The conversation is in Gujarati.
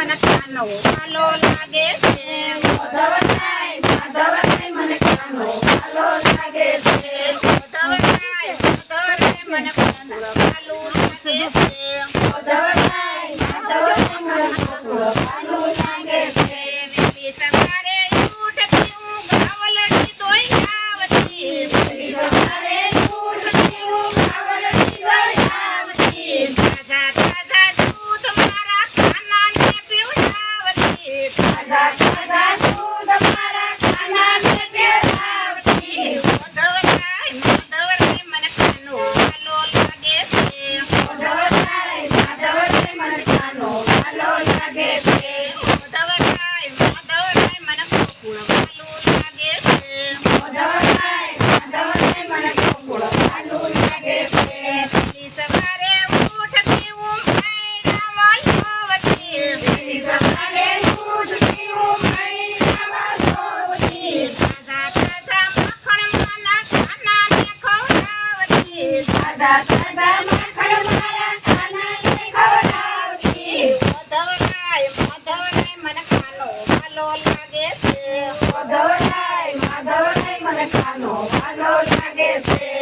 મને કાનો કાલો લાગે છે. માધવરાય માધવરાય મને લાગે છે. માધવરાય માધવરાય મને ખાનો વાલો લાગે છે